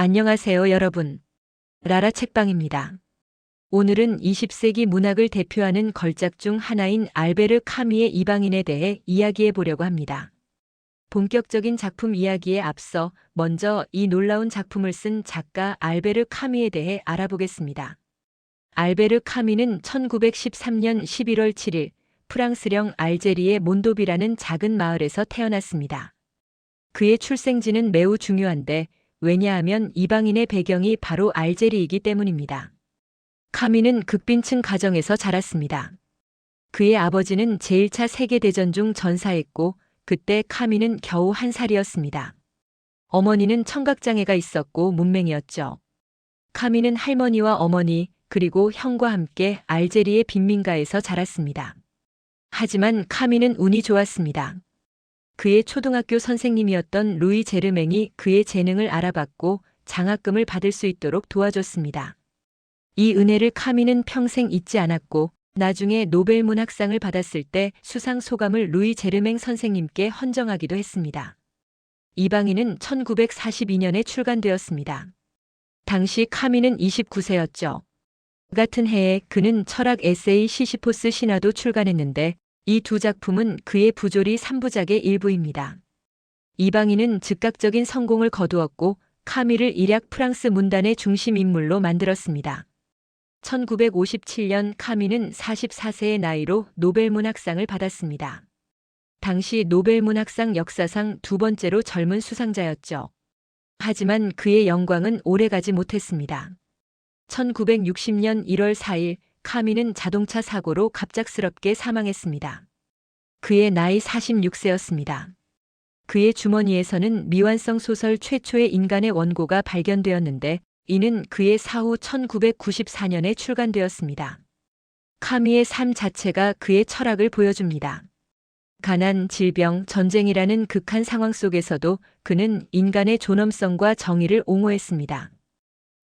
안녕하세요, 여러분. 라라 책방입니다. 오늘은 20세기 문학을 대표하는 걸작 중 하나인 알베르 카미의 이방인에 대해 이야기해 보려고 합니다. 본격적인 작품 이야기에 앞서 먼저 이 놀라운 작품을 쓴 작가 알베르 카미에 대해 알아보겠습니다. 알베르 카미는 1913년 11월 7일 프랑스령 알제리의 몬도비라는 작은 마을에서 태어났습니다. 그의 출생지는 매우 중요한데 왜냐하면 이방인의 배경이 바로 알제리이기 때문입니다. 카미는 극빈층 가정에서 자랐습니다. 그의 아버지는 제1차 세계대전 중 전사했고 그때 카미는 겨우 한 살이었습니다. 어머니는 청각장애가 있었고 문맹이었죠. 카미는 할머니와 어머니 그리고 형과 함께 알제리의 빈민가에서 자랐습니다. 하지만 카미는 운이 좋았습니다. 그의 초등학교 선생님이었던 루이 제르맹이 그의 재능을 알아봤고 장학금을 받을 수 있도록 도와줬습니다. 이 은혜를 카미는 평생 잊지 않았고 나중에 노벨 문학상을 받았을 때 수상 소감을 루이 제르맹 선생님께 헌정하기도 했습니다. 이방인은 1942년에 출간되었습니다. 당시 카미는 29세였죠. 같은 해에 그는 철학 에세이 시시포스 신화도 출간했는데 이 두 작품은 그의 부조리 3부작의 일부입니다. 이방인은 즉각적인 성공을 거두었고 카미를 일약 프랑스 문단의 중심 인물로 만들었습니다. 1957년 카미는 44세의 나이로 노벨 문학상을 받았습니다. 당시 노벨 문학상 역사상 두 번째로 젊은 수상자였죠. 하지만 그의 영광은 오래가지 못했습니다. 1960년 1월 4일 카미는 자동차 사고로 갑작스럽게 사망했습니다. 그의 나이 46세였습니다. 그의 주머니에서는 미완성 소설 최초의 인간의 원고가 발견되었는데 이는 그의 사후 1994년에 출간되었습니다. 카미의 삶 자체가 그의 철학을 보여줍니다. 가난, 질병, 전쟁이라는 극한 상황 속에서도 그는 인간의 존엄성과 정의를 옹호했습니다.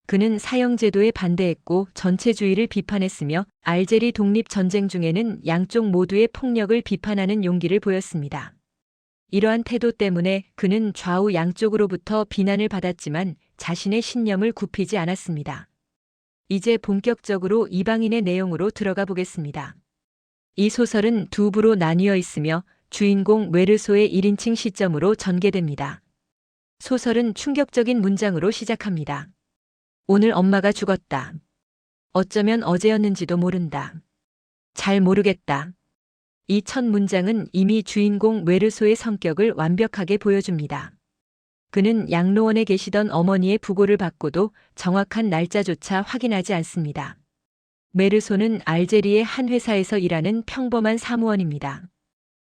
그는 사형제도에 반대했고 전체주의를 비판했으며 알제리 독립전쟁 중에는 양쪽 모두의 폭력을 비판하는 용기를 보였습니다. 이러한 태도 때문에 그는 좌우 양쪽으로부터 비난을 받았지만 자신의 신념을 굽히지 않았습니다. 이제 본격적으로 이방인의 내용으로 들어가 보겠습니다. 이 소설은 두 부로 나뉘어 있으며 주인공 웨르소의 1인칭 시점으로 전개됩니다. 소설은 충격적인 문장으로 시작합니다. 오늘 엄마가 죽었다. 어쩌면 어제였는지도 모른다. 잘 모르겠다. 이 첫 문장은 이미 주인공 웨르소의 성격을 완벽하게 보여줍니다. 그는 양로원에 계시던 어머니의 부고를 받고도 정확한 날짜조차 확인하지 않습니다. 메르소는 알제리의 한 회사에서 일하는 평범한 사무원입니다.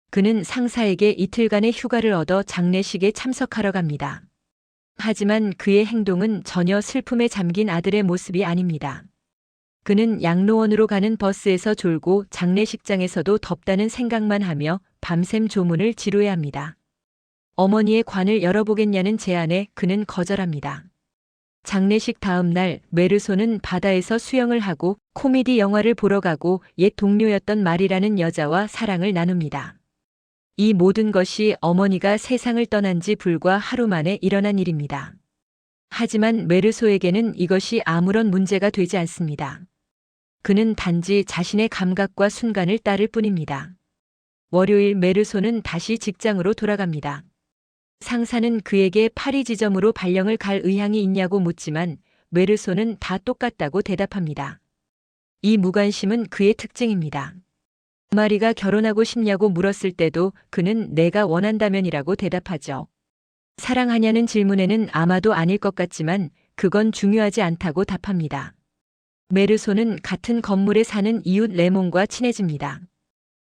그는 상사에게 이틀간의 휴가를 얻어 장례식에 참석하러 갑니다. 하지만 그의 행동은 전혀 슬픔에 잠긴 아들의 모습이 아닙니다. 그는 양로원으로 가는 버스에서 졸고 장례식장에서도 덥다는 생각만 하며 밤샘 조문을 지루해합니다. 어머니의 관을 열어보겠냐는 제안에 그는 거절합니다. 장례식 다음 날 메르소는 바다에서 수영을 하고 코미디 영화를 보러 가고 옛 동료였던 말이라는 여자와 사랑을 나눕니다. 이 모든 것이 어머니가 세상을 떠난 지 불과 하루 만에 일어난 일입니다. 하지만 메르소에게는 이것이 아무런 문제가 되지 않습니다. 그는 단지 자신의 감각과 순간을 따를 뿐입니다. 월요일 메르소는 다시 직장으로 돌아갑니다. 상사는 그에게 파리 지점으로 발령을 갈 의향이 있냐고 묻지만 메르소는 다 똑같다고 대답합니다. 이 무관심은 그의 특징입니다. 마리가 결혼하고 싶냐고 물었을 때도 그는 내가 원한다면이라고 대답하죠. 사랑하냐는 질문에는 아마도 아닐 것 같지만 그건 중요하지 않다고 답합니다. 메르소는 같은 건물에 사는 이웃 레몽과 친해집니다.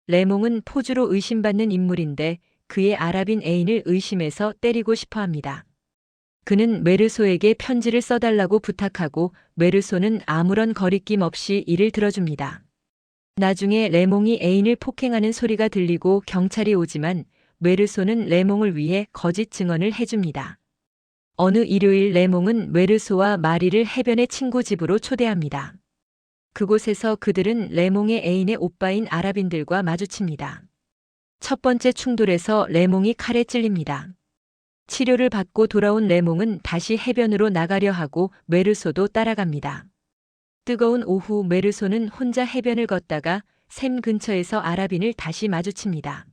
레몽은 포주로 의심받는 인물인데 그의 아랍인 애인을 의심해서 때리고 싶어 합니다. 그는 메르소에게 편지를 써달라고 부탁하고 메르소는 아무런 거리낌 없이 이를 들어줍니다. 나중에 레몽이 애인을 폭행하는 소리가 들리고 경찰이 오지만 웨르소는 레몽을 위해 거짓 증언을 해줍니다. 어느 일요일 레몽은 웨르소와 마리를 해변의 친구 집으로 초대합니다. 그곳에서 그들은 레몽의 애인의 오빠인 아랍인들과 마주칩니다. 첫 번째 충돌에서 레몽이 칼에 찔립니다. 치료를 받고 돌아온 레몽은 다시 해변으로 나가려 하고 메르소도 따라갑니다. 뜨거운 오후 메르소는 혼자 해변을 걷다가 샘 근처에서 아라빈을 다시 마주칩니다.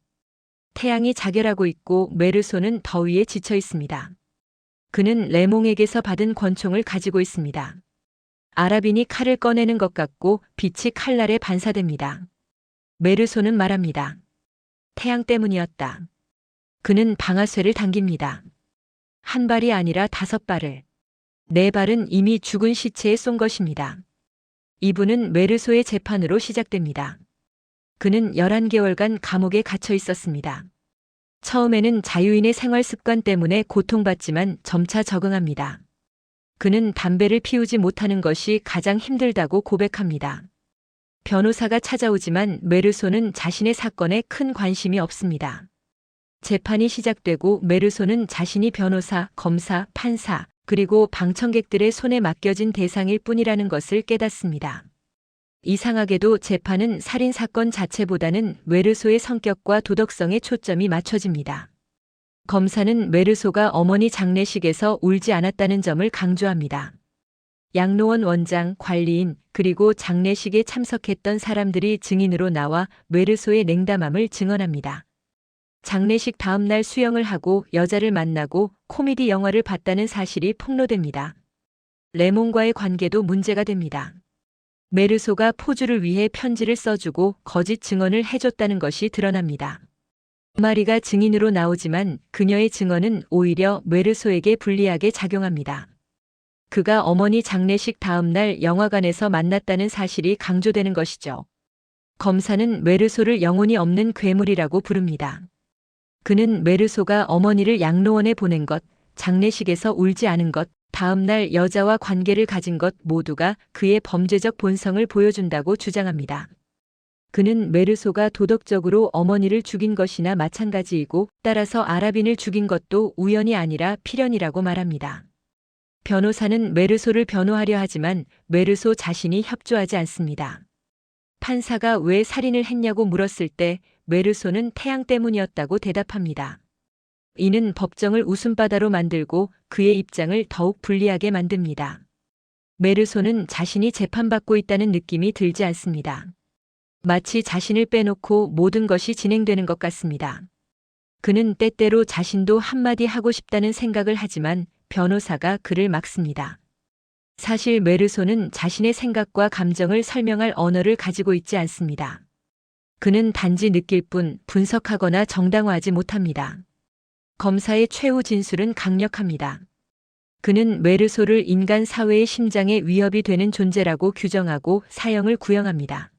태양이 자결하고 있고 메르소는 더위에 지쳐 있습니다. 그는 레몽에게서 받은 권총을 가지고 있습니다. 아라빈이 칼을 꺼내는 것 같고 빛이 칼날에 반사됩니다. 메르소는 말합니다. 태양 때문이었다. 그는 방아쇠를 당깁니다. 한 발이 아니라 다섯 발을. 네 발은 이미 죽은 시체에 쏜 것입니다. 이분은 메르소의 재판으로 시작됩니다. 그는 11개월간 감옥에 갇혀 있었습니다. 처음에는 자유인의 생활 습관 때문에 고통받지만 점차 적응합니다. 그는 담배를 피우지 못하는 것이 가장 힘들다고 고백합니다. 변호사가 찾아오지만 메르소는 자신의 사건에 큰 관심이 없습니다. 재판이 시작되고 메르소는 자신이 변호사, 검사, 판사, 그리고 방청객들의 손에 맡겨진 대상일 뿐이라는 것을 깨닫습니다. 이상하게도 재판은 살인 사건 자체보다는 메르소의 성격과 도덕성에 초점이 맞춰집니다. 검사는 메르소가 어머니 장례식에서 울지 않았다는 점을 강조합니다. 양로원 원장, 관리인, 그리고 장례식에 참석했던 사람들이 증인으로 나와 메르소의 냉담함을 증언합니다. 장례식 다음 날 수영을 하고 여자를 만나고 코미디 영화를 봤다는 사실이 폭로됩니다. 레몬과의 관계도 문제가 됩니다. 메르소가 포주를 위해 편지를 써주고 거짓 증언을 해줬다는 것이 드러납니다. 마리가 증인으로 나오지만 그녀의 증언은 오히려 메르소에게 불리하게 작용합니다. 그가 어머니 장례식 다음 날 영화관에서 만났다는 사실이 강조되는 것이죠. 검사는 메르소를 영혼이 없는 괴물이라고 부릅니다. 그는 메르소가 어머니를 양로원에 보낸 것, 장례식에서 울지 않은 것, 다음날 여자와 관계를 가진 것 모두가 그의 범죄적 본성을 보여준다고 주장합니다. 그는 메르소가 도덕적으로 어머니를 죽인 것이나 마찬가지이고 따라서 아라빈을 죽인 것도 우연이 아니라 필연이라고 말합니다. 변호사는 메르소를 변호하려 하지만 메르소 자신이 협조하지 않습니다. 판사가 왜 살인을 했냐고 물었을 때 메르소는 태양 때문이었다고 대답합니다. 이는 법정을 웃음바다로 만들고 그의 입장을 더욱 불리하게 만듭니다. 메르소는 자신이 재판받고 있다는 느낌이 들지 않습니다. 마치 자신을 빼놓고 모든 것이 진행되는 것 같습니다. 그는 때때로 자신도 한마디 하고 싶다는 생각을 하지만 변호사가 그를 막습니다. 사실 메르소는 자신의 생각과 감정을 설명할 언어를 가지고 있지 않습니다. 그는 단지 느낄 뿐 분석하거나 정당화하지 못합니다. 검사의 최후 진술은 강력합니다. 그는 메르소를 인간 사회의 심장에 위협이 되는 존재라고 규정하고 사형을 구형합니다.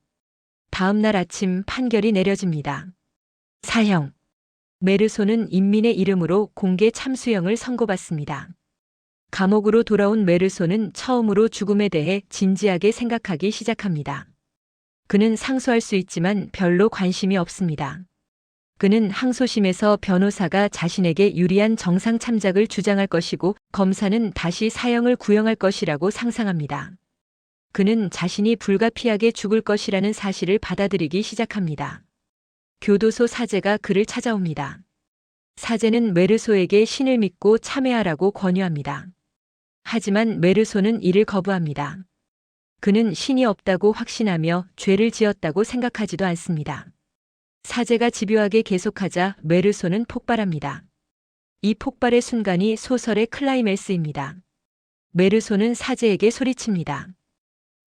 다음 날 아침 판결이 내려집니다. 사형. 메르소는 인민의 이름으로 공개 참수형을 선고받습니다. 감옥으로 돌아온 메르소는 처음으로 죽음에 대해 진지하게 생각하기 시작합니다. 그는 상소할 수 있지만 별로 관심이 없습니다. 그는 항소심에서 변호사가 자신에게 유리한 정상 참작을 주장할 것이고 검사는 다시 사형을 구형할 것이라고 상상합니다. 그는 자신이 불가피하게 죽을 것이라는 사실을 받아들이기 시작합니다. 교도소 사제가 그를 찾아옵니다. 사제는 메르소에게 신을 믿고 참회하라고 권유합니다. 하지만 메르소는 이를 거부합니다. 그는 신이 없다고 확신하며 죄를 지었다고 생각하지도 않습니다. 사제가 집요하게 계속하자 메르소는 폭발합니다. 이 폭발의 순간이 소설의 클라이맥스입니다. 메르소는 사제에게 소리칩니다.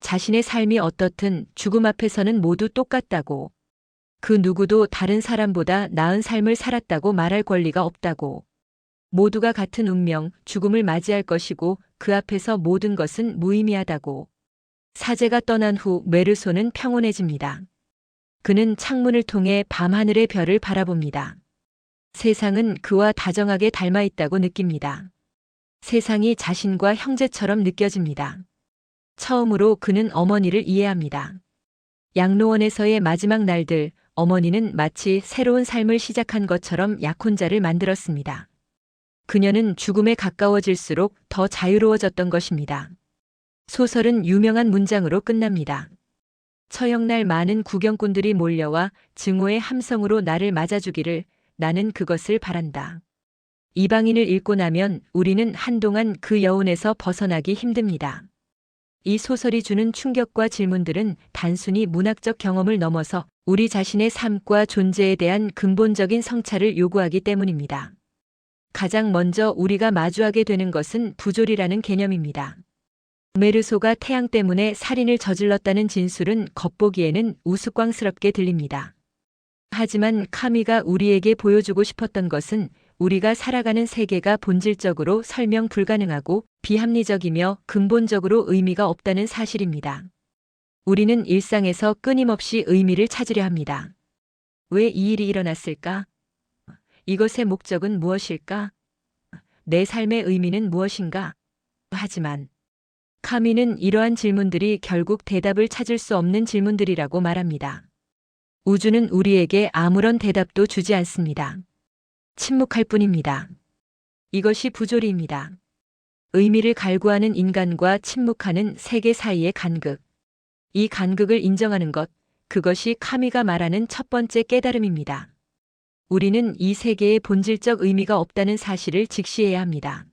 자신의 삶이 어떻든 죽음 앞에서는 모두 똑같다고. 그 누구도 다른 사람보다 나은 삶을 살았다고 말할 권리가 없다고. 모두가 같은 운명, 죽음을 맞이할 것이고 그 앞에서 모든 것은 무의미하다고. 사제가 떠난 후 메르소는 평온해집니다. 그는 창문을 통해 밤하늘의 별을 바라봅니다. 세상은 그와 다정하게 닮아 있다고 느낍니다. 세상이 자신과 형제처럼 느껴집니다. 처음으로 그는 어머니를 이해합니다. 양로원에서의 마지막 날들, 어머니는 마치 새로운 삶을 시작한 것처럼 약혼자를 만들었습니다. 그녀는 죽음에 가까워질수록 더 자유로워졌던 것입니다. 소설은 유명한 문장으로 끝납니다. 처형날 많은 구경꾼들이 몰려와 증오의 함성으로 나를 맞아주기를 나는 그것을 바란다. 이방인을 읽고 나면 우리는 한동안 그 여운에서 벗어나기 힘듭니다. 이 소설이 주는 충격과 질문들은 단순히 문학적 경험을 넘어서 우리 자신의 삶과 존재에 대한 근본적인 성찰을 요구하기 때문입니다. 가장 먼저 우리가 마주하게 되는 것은 부조리라는 개념입니다. 메르소가 태양 때문에 살인을 저질렀다는 진술은 겉보기에는 우스꽝스럽게 들립니다. 하지만 카미가 우리에게 보여주고 싶었던 것은 우리가 살아가는 세계가 본질적으로 설명 불가능하고 비합리적이며 근본적으로 의미가 없다는 사실입니다. 우리는 일상에서 끊임없이 의미를 찾으려 합니다. 왜 이 일이 일어났을까? 이것의 목적은 무엇일까? 내 삶의 의미는 무엇인가? 하지만 카미는 이러한 질문들이 결국 대답을 찾을 수 없는 질문들이라고 말합니다. 우주는 우리에게 아무런 대답도 주지 않습니다. 침묵할 뿐입니다. 이것이 부조리입니다. 의미를 갈구하는 인간과 침묵하는 세계 사이의 간극. 이 간극을 인정하는 것, 그것이 카미가 말하는 첫 번째 깨달음입니다. 우리는 이 세계에 본질적 의미가 없다는 사실을 직시해야 합니다.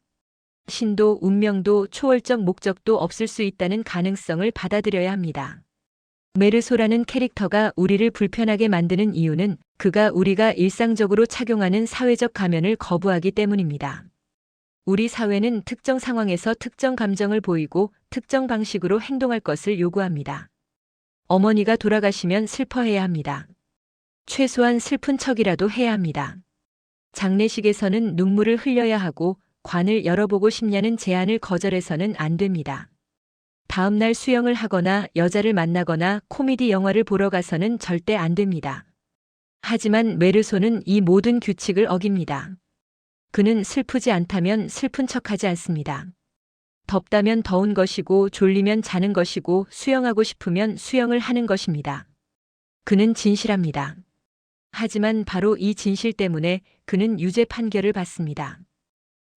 신도, 운명도, 초월적 목적도 없을 수 있다는 가능성을 받아들여야 합니다. 메르소라는 캐릭터가 우리를 불편하게 만드는 이유는 그가 우리가 일상적으로 착용하는 사회적 가면을 거부하기 때문입니다. 우리 사회는 특정 상황에서 특정 감정을 보이고 특정 방식으로 행동할 것을 요구합니다. 어머니가 돌아가시면 슬퍼해야 합니다. 최소한 슬픈 척이라도 해야 합니다. 장례식에서는 눈물을 흘려야 하고 관을 열어보고 싶냐는 제안을 거절해서는 안 됩니다. 다음날 수영을 하거나 여자를 만나거나 코미디 영화를 보러 가서는 절대 안 됩니다. 하지만 메르소는 이 모든 규칙을 어깁니다. 그는 슬프지 않다면 슬픈 척하지 않습니다. 덥다면 더운 것이고 졸리면 자는 것이고 수영하고 싶으면 수영을 하는 것입니다. 그는 진실합니다. 하지만 바로 이 진실 때문에 그는 유죄 판결을 받습니다.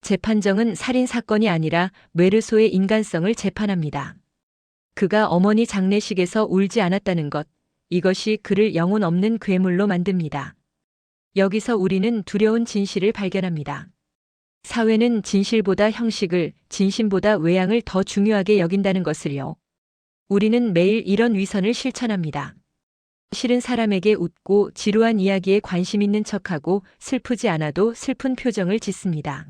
재판정은 살인 사건이 아니라 메르소의 인간성을 재판합니다. 그가 어머니 장례식에서 울지 않았다는 것, 이것이 그를 영혼 없는 괴물로 만듭니다. 여기서 우리는 두려운 진실을 발견합니다. 사회는 진실보다 형식을, 진심보다 외양을 더 중요하게 여긴다는 것을요. 우리는 매일 이런 위선을 실천합니다. 싫은 사람에게 웃고 지루한 이야기에 관심 있는 척하고 슬프지 않아도 슬픈 표정을 짓습니다.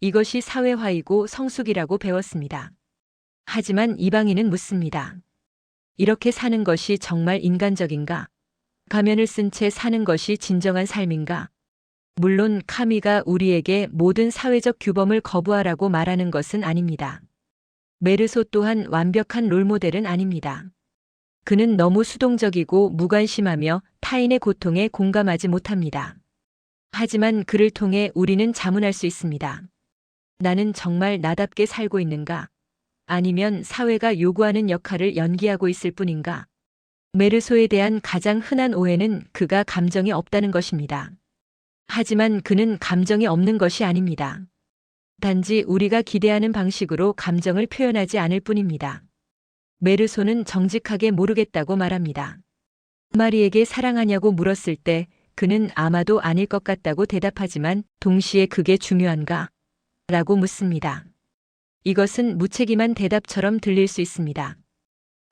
이것이 사회화이고 성숙이라고 배웠습니다. 하지만 이방인은 묻습니다. 이렇게 사는 것이 정말 인간적인가? 가면을 쓴 채 사는 것이 진정한 삶인가? 물론 카미가 우리에게 모든 사회적 규범을 거부하라고 말하는 것은 아닙니다. 메르소 또한 완벽한 롤모델은 아닙니다. 그는 너무 수동적이고 무관심하며 타인의 고통에 공감하지 못합니다. 하지만 그를 통해 우리는 자문할 수 있습니다. 나는 정말 나답게 살고 있는가? 아니면 사회가 요구하는 역할을 연기하고 있을 뿐인가? 메르소에 대한 가장 흔한 오해는 그가 감정이 없다는 것입니다. 하지만 그는 감정이 없는 것이 아닙니다. 단지 우리가 기대하는 방식으로 감정을 표현하지 않을 뿐입니다. 메르소는 정직하게 모르겠다고 말합니다. 마리에게 사랑하냐고 물었을 때 그는 아마도 아닐 것 같다고 대답하지만 동시에 그게 중요한가? 라고 묻습니다. 이것은 무책임한 대답처럼 들릴 수 있습니다.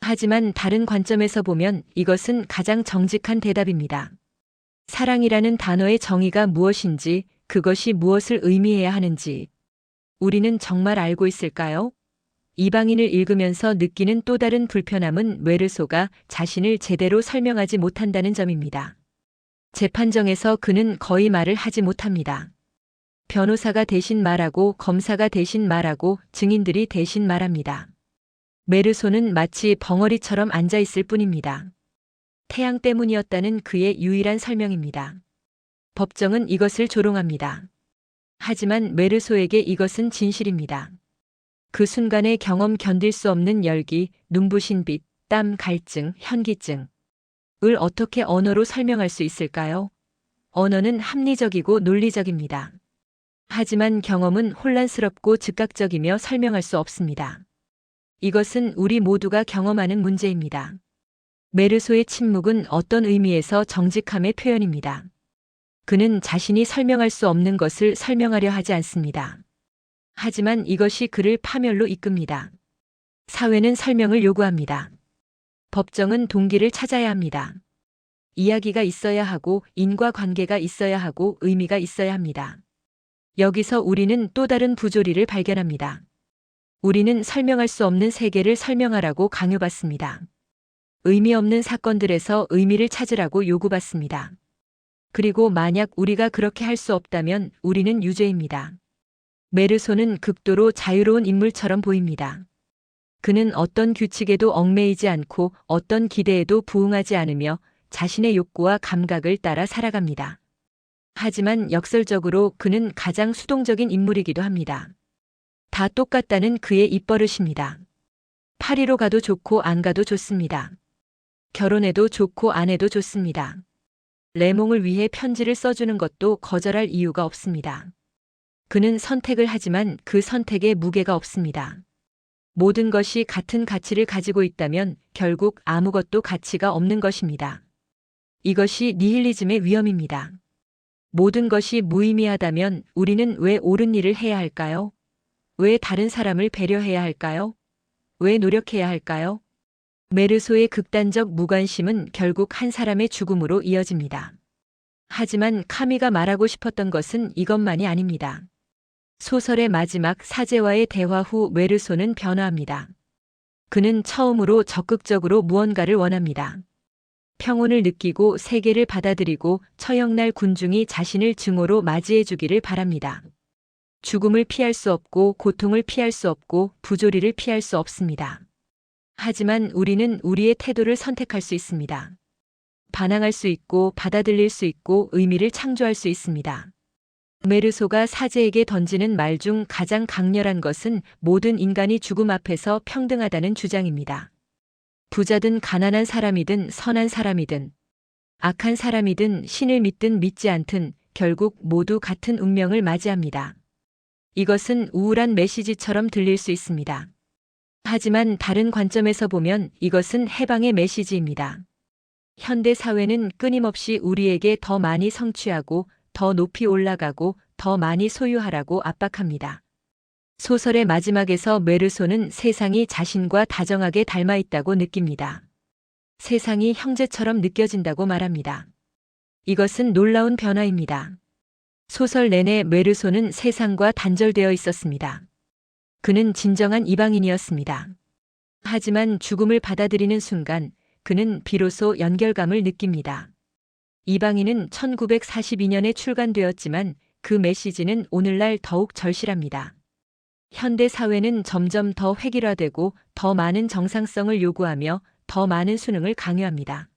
하지만 다른 관점에서 보면 이것은 가장 정직한 대답입니다. 사랑이라는 단어의 정의가 무엇인지, 그것이 무엇을 의미해야 하는지, 우리는 정말 알고 있을까요? 이방인을 읽으면서 느끼는 또 다른 불편함은 웨르소가 자신을 제대로 설명하지 못한다는 점입니다. 재판정에서 그는 거의 말을 하지 못합니다. 변호사가 대신 말하고 검사가 대신 말하고 증인들이 대신 말합니다. 메르소는 마치 벙어리처럼 앉아 있을 뿐입니다. 태양 때문이었다는 그의 유일한 설명입니다. 법정은 이것을 조롱합니다. 하지만 메르소에게 이것은 진실입니다. 그 순간의 경험 견딜 수 없는 열기, 눈부신 빛, 땀, 갈증, 현기증. 을 어떻게 언어로 설명할 수 있을까요? 언어는 합리적이고 논리적입니다. 하지만 경험은 혼란스럽고 즉각적이며 설명할 수 없습니다. 이것은 우리 모두가 경험하는 문제입니다. 메르소의 침묵은 어떤 의미에서 정직함의 표현입니다. 그는 자신이 설명할 수 없는 것을 설명하려 하지 않습니다. 하지만 이것이 그를 파멸로 이끕니다. 사회는 설명을 요구합니다. 법정은 동기를 찾아야 합니다. 이야기가 있어야 하고 인과 관계가 있어야 하고 의미가 있어야 합니다. 여기서 우리는 또 다른 부조리를 발견합니다. 우리는 설명할 수 없는 세계를 설명하라고 강요받습니다. 의미 없는 사건들에서 의미를 찾으라고 요구받습니다. 그리고 만약 우리가 그렇게 할 수 없다면 우리는 유죄입니다. 메르소는 극도로 자유로운 인물처럼 보입니다. 그는 어떤 규칙에도 얽매이지 않고 어떤 기대에도 부응하지 않으며 자신의 욕구와 감각을 따라 살아갑니다. 하지만 역설적으로 그는 가장 수동적인 인물이기도 합니다. 다 똑같다는 그의 입버릇입니다. 파리로 가도 좋고 안 가도 좋습니다. 결혼해도 좋고 안 해도 좋습니다. 레몽을 위해 편지를 써주는 것도 거절할 이유가 없습니다. 그는 선택을 하지만 그 선택에 무게가 없습니다. 모든 것이 같은 가치를 가지고 있다면 결국 아무것도 가치가 없는 것입니다. 이것이 니힐리즘의 위험입니다. 모든 것이 무의미하다면 우리는 왜 옳은 일을 해야 할까요? 왜 다른 사람을 배려해야 할까요? 왜 노력해야 할까요? 메르소의 극단적 무관심은 결국 한 사람의 죽음으로 이어집니다. 하지만 카미가 말하고 싶었던 것은 이것만이 아닙니다. 소설의 마지막 사제와의 대화 후 메르소는 변화합니다. 그는 처음으로 적극적으로 무언가를 원합니다. 평온을 느끼고 세계를 받아들이고 처형날 군중이 자신을 증오로 맞이해 주기를 바랍니다. 죽음을 피할 수 없고 고통을 피할 수 없고 부조리를 피할 수 없습니다. 하지만 우리는 우리의 태도를 선택할 수 있습니다. 반항할 수 있고 받아들일 수 있고 의미를 창조할 수 있습니다. 메르소가 사제에게 던지는 말 중 가장 강렬한 것은 모든 인간이 죽음 앞에서 평등하다는 주장입니다. 부자든 가난한 사람이든 선한 사람이든 악한 사람이든 신을 믿든 믿지 않든 결국 모두 같은 운명을 맞이합니다. 이것은 우울한 메시지처럼 들릴 수 있습니다. 하지만 다른 관점에서 보면 이것은 해방의 메시지입니다. 현대 사회는 끊임없이 우리에게 더 많이 성취하고 더 높이 올라가고 더 많이 소유하라고 압박합니다. 소설의 마지막에서 메르소는 세상이 자신과 다정하게 닮아 있다고 느낍니다. 세상이 형제처럼 느껴진다고 말합니다. 이것은 놀라운 변화입니다. 소설 내내 메르소는 세상과 단절되어 있었습니다. 그는 진정한 이방인이었습니다. 하지만 죽음을 받아들이는 순간 그는 비로소 연결감을 느낍니다. 이방인은 1942년에 출간되었지만 그 메시지는 오늘날 더욱 절실합니다. 현대 사회는 점점 더 획일화되고 더 많은 정상성을 요구하며 더 많은 수능을 강요합니다.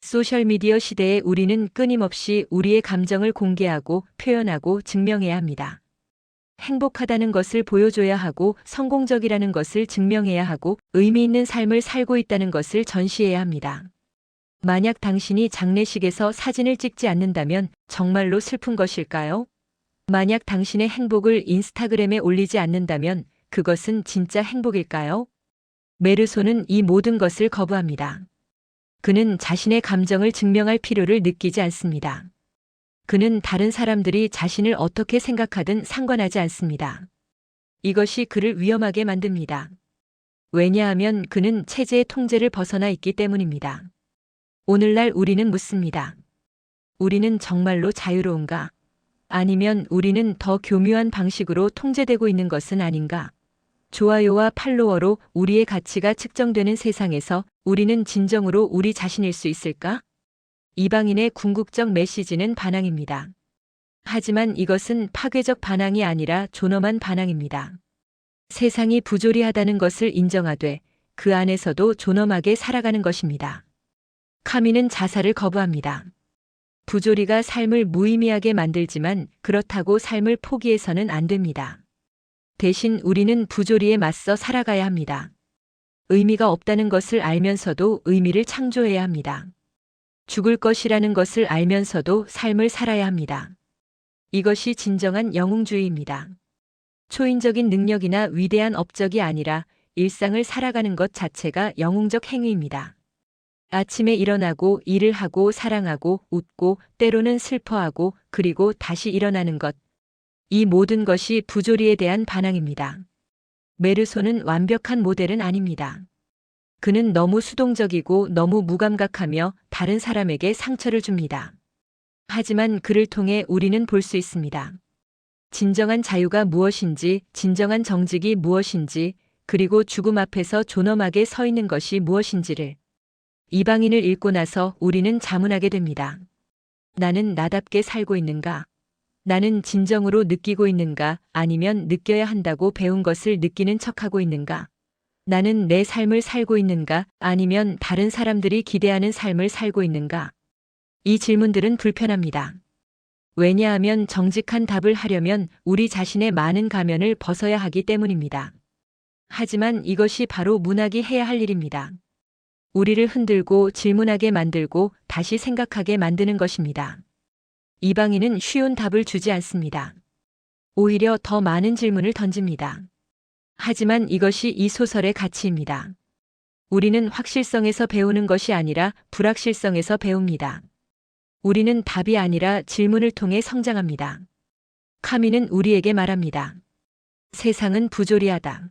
소셜미디어 시대에 우리는 끊임없이 우리의 감정을 공개하고 표현하고 증명해야 합니다. 행복하다는 것을 보여줘야 하고 성공적이라는 것을 증명해야 하고 의미 있는 삶을 살고 있다는 것을 전시해야 합니다. 만약 당신이 장례식에서 사진을 찍지 않는다면 정말로 슬픈 것일까요? 만약 당신의 행복을 인스타그램에 올리지 않는다면 그것은 진짜 행복일까요? 메르소는 이 모든 것을 거부합니다. 그는 자신의 감정을 증명할 필요를 느끼지 않습니다. 그는 다른 사람들이 자신을 어떻게 생각하든 상관하지 않습니다. 이것이 그를 위험하게 만듭니다. 왜냐하면 그는 체제의 통제를 벗어나 있기 때문입니다. 오늘날 우리는 묻습니다. 우리는 정말로 자유로운가? 아니면 우리는 더 교묘한 방식으로 통제되고 있는 것은 아닌가? 좋아요와 팔로워로 우리의 가치가 측정되는 세상에서 우리는 진정으로 우리 자신일 수 있을까? 이방인의 궁극적 메시지는 반항입니다. 하지만 이것은 파괴적 반항이 아니라 존엄한 반항입니다. 세상이 부조리하다는 것을 인정하되 그 안에서도 존엄하게 살아가는 것입니다. 카미는 자살을 거부합니다. 부조리가 삶을 무의미하게 만들지만 그렇다고 삶을 포기해서는 안 됩니다. 대신 우리는 부조리에 맞서 살아가야 합니다. 의미가 없다는 것을 알면서도 의미를 창조해야 합니다. 죽을 것이라는 것을 알면서도 삶을 살아야 합니다. 이것이 진정한 영웅주의입니다. 초인적인 능력이나 위대한 업적이 아니라 일상을 살아가는 것 자체가 영웅적 행위입니다. 아침에 일어나고 일을 하고 사랑하고 웃고 때로는 슬퍼하고 그리고 다시 일어나는 것. 이 모든 것이 부조리에 대한 반항입니다. 메르소는 완벽한 모델은 아닙니다. 그는 너무 수동적이고 너무 무감각하며 다른 사람에게 상처를 줍니다. 하지만 그를 통해 우리는 볼 수 있습니다. 진정한 자유가 무엇인지, 진정한 정직이 무엇인지, 그리고 죽음 앞에서 존엄하게 서 있는 것이 무엇인지를 이방인을 읽고 나서 우리는 자문하게 됩니다. 나는 나답게 살고 있는가? 나는 진정으로 느끼고 있는가? 아니면 느껴야 한다고 배운 것을 느끼는 척하고 있는가? 나는 내 삶을 살고 있는가? 아니면 다른 사람들이 기대하는 삶을 살고 있는가? 이 질문들은 불편합니다. 왜냐하면 정직한 답을 하려면 우리 자신의 많은 가면을 벗어야 하기 때문입니다. 하지만 이것이 바로 문학이 해야 할 일입니다. 우리를 흔들고 질문하게 만들고 다시 생각하게 만드는 것입니다. 이방인은 쉬운 답을 주지 않습니다. 오히려 더 많은 질문을 던집니다. 하지만 이것이 이 소설의 가치입니다. 우리는 확실성에서 배우는 것이 아니라 불확실성에서 배웁니다. 우리는 답이 아니라 질문을 통해 성장합니다. 카미는 우리에게 말합니다. 세상은 부조리하다.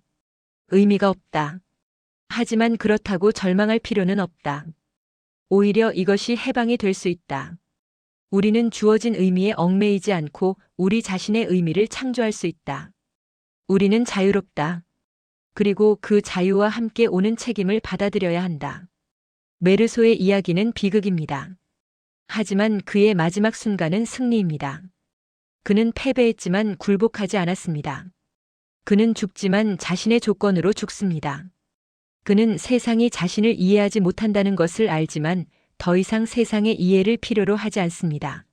의미가 없다. 하지만 그렇다고 절망할 필요는 없다. 오히려 이것이 해방이 될 수 있다. 우리는 주어진 의미에 얽매이지 않고 우리 자신의 의미를 창조할 수 있다. 우리는 자유롭다. 그리고 그 자유와 함께 오는 책임을 받아들여야 한다. 메르소의 이야기는 비극입니다. 하지만 그의 마지막 순간은 승리입니다. 그는 패배했지만 굴복하지 않았습니다. 그는 죽지만 자신의 조건으로 죽습니다. 그는 세상이 자신을 이해하지 못한다는 것을 알지만 더 이상 세상의 이해를 필요로 하지 않습니다.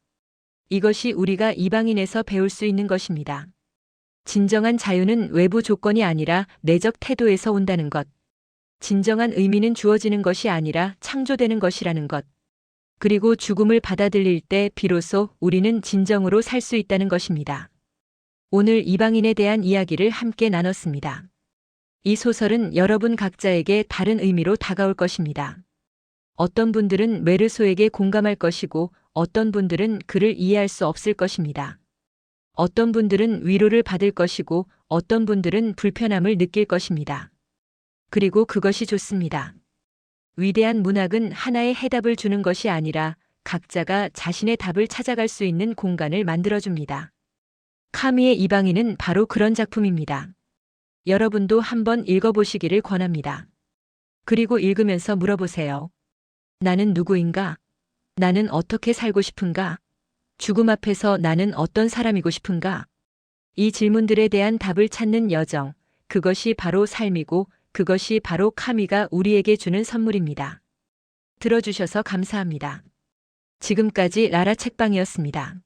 이것이 우리가 이방인에서 배울 수 있는 것입니다. 진정한 자유는 외부 조건이 아니라 내적 태도에서 온다는 것. 진정한 의미는 주어지는 것이 아니라 창조되는 것이라는 것. 그리고 죽음을 받아들일 때 비로소 우리는 진정으로 살 수 있다는 것입니다. 오늘 이방인에 대한 이야기를 함께 나눴습니다. 이 소설은 여러분 각자에게 다른 의미로 다가올 것입니다. 어떤 분들은 메르소에게 공감할 것이고 어떤 분들은 그를 이해할 수 없을 것입니다. 어떤 분들은 위로를 받을 것이고 어떤 분들은 불편함을 느낄 것입니다. 그리고 그것이 좋습니다. 위대한 문학은 하나의 해답을 주는 것이 아니라 각자가 자신의 답을 찾아갈 수 있는 공간을 만들어줍니다. 카미의 이방인은 바로 그런 작품입니다. 여러분도 한번 읽어보시기를 권합니다. 그리고 읽으면서 물어보세요. 나는 누구인가? 나는 어떻게 살고 싶은가? 죽음 앞에서 나는 어떤 사람이고 싶은가? 이 질문들에 대한 답을 찾는 여정, 그것이 바로 삶이고 그것이 바로 카미가 우리에게 주는 선물입니다. 들어주셔서 감사합니다. 지금까지 라라 책방이었습니다.